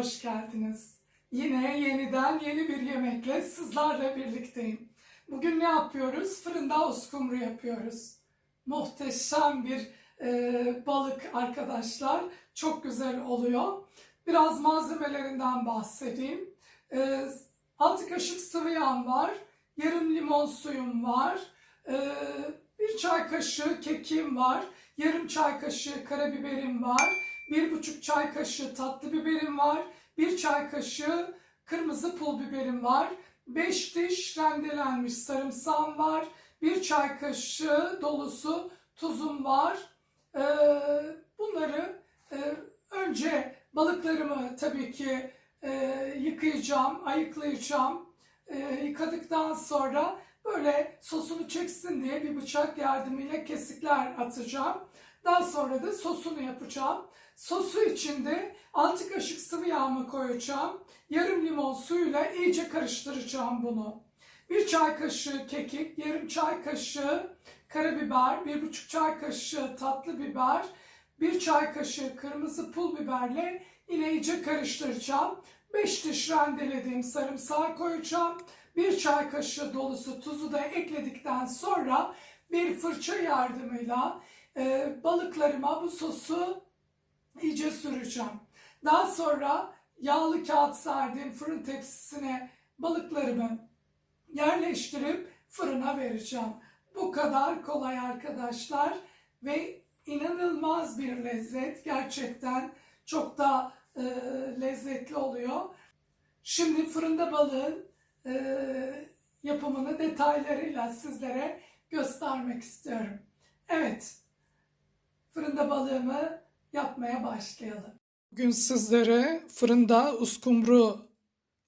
hoş geldiniz. Yine yeniden yeni bir yemekle sizlerle birlikteyim. Bugün ne yapıyoruz? Fırında uskumru yapıyoruz. Muhteşem bir e, balık arkadaşlar. Çok güzel oluyor. Biraz malzemelerinden bahsedeyim. E, 6 kaşık sıvı yağ var. Yarım limon suyum var. E, bir çay kaşığı kekim var. Yarım çay kaşığı karabiberim var. Bir buçuk çay kaşığı tatlı biberim var. Bir çay kaşığı kırmızı pul biberim var. 5 diş rendelenmiş sarımsağım var. Bir çay kaşığı dolusu tuzum var. Ee, bunları e, önce balıklarımı tabii ki e, yıkayacağım, ayıklayacağım. E, yıkadıktan sonra böyle sosunu çeksin diye bir bıçak yardımıyla kesikler atacağım. Daha sonra da sosunu yapacağım. Sosu içinde 6 kaşık sıvı yağımı koyacağım. Yarım limon suyuyla iyice karıştıracağım bunu. Bir çay kaşığı kekik, yarım çay kaşığı karabiber, bir buçuk çay kaşığı tatlı biber, bir çay kaşığı kırmızı pul biberle yine iyice karıştıracağım. 5 diş rendelediğim sarımsağı koyacağım. Bir çay kaşığı dolusu tuzu da ekledikten sonra bir fırça yardımıyla e, balıklarıma bu sosu iyice süreceğim. Daha sonra yağlı kağıt serdiğim fırın tepsisine balıklarımı yerleştirip fırına vereceğim. Bu kadar kolay arkadaşlar ve inanılmaz bir lezzet. Gerçekten çok da e, lezzetli oluyor. Şimdi fırında balığın e, yapımını detaylarıyla sizlere göstermek istiyorum. Evet, fırında balığımı yapmaya başlayalım. Bugün sizlere fırında uskumru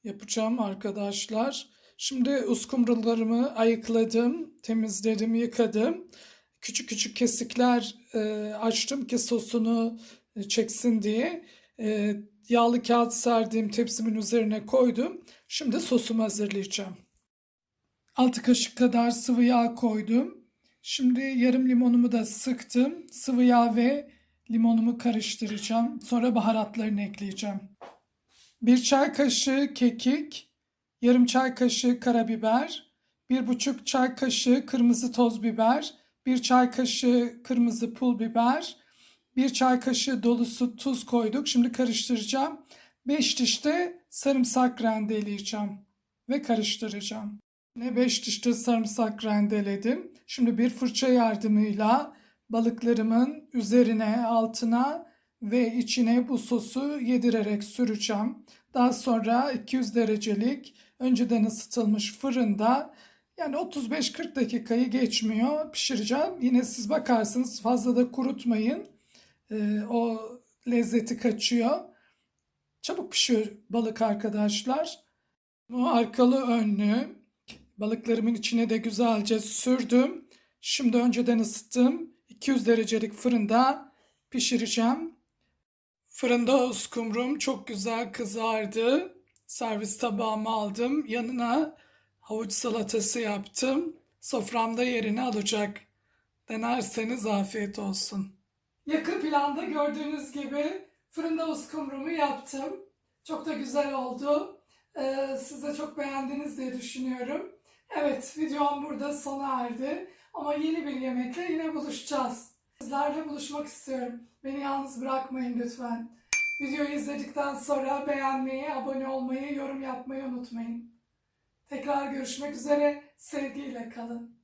yapacağım arkadaşlar. Şimdi uskumrularımı ayıkladım, temizledim, yıkadım. Küçük küçük kesikler e, açtım ki sosunu e, çeksin diye. E, yağlı kağıt serdiğim tepsimin üzerine koydum. Şimdi sosumu hazırlayacağım. 6 kaşık kadar sıvı yağ koydum. Şimdi yarım limonumu da sıktım. Sıvı yağ ve limonumu karıştıracağım. Sonra baharatlarını ekleyeceğim. Bir çay kaşığı kekik, yarım çay kaşığı karabiber, bir buçuk çay kaşığı kırmızı toz biber, bir çay kaşığı kırmızı pul biber, bir çay kaşığı dolusu tuz koyduk. Şimdi karıştıracağım. 5 diş de sarımsak rendeleyeceğim ve karıştıracağım. Ne 5 diş de sarımsak rendeledim. Şimdi bir fırça yardımıyla balıklarımın üzerine, altına ve içine bu sosu yedirerek süreceğim. Daha sonra 200 derecelik önceden ısıtılmış fırında yani 35-40 dakikayı geçmiyor pişireceğim. Yine siz bakarsınız fazla da kurutmayın. Ee, o lezzeti kaçıyor. Çabuk pişiyor balık arkadaşlar. Bu arkalı önlü balıklarımın içine de güzelce sürdüm. Şimdi önceden ısıttım. 200 derecelik fırında pişireceğim. Fırında uskumrum çok güzel kızardı. Servis tabağıma aldım. Yanına havuç salatası yaptım. Soframda yerini alacak. Denerseniz afiyet olsun. Yakın planda gördüğünüz gibi fırında uskumrumu yaptım. Çok da güzel oldu. Ee, siz de çok beğendiniz diye düşünüyorum. Evet videom burada sona erdi. Ama yeni bir yemekle yine buluşacağız. Sizlerle buluşmak istiyorum. Beni yalnız bırakmayın lütfen. Videoyu izledikten sonra beğenmeyi, abone olmayı, yorum yapmayı unutmayın. Tekrar görüşmek üzere. Sevgiyle kalın.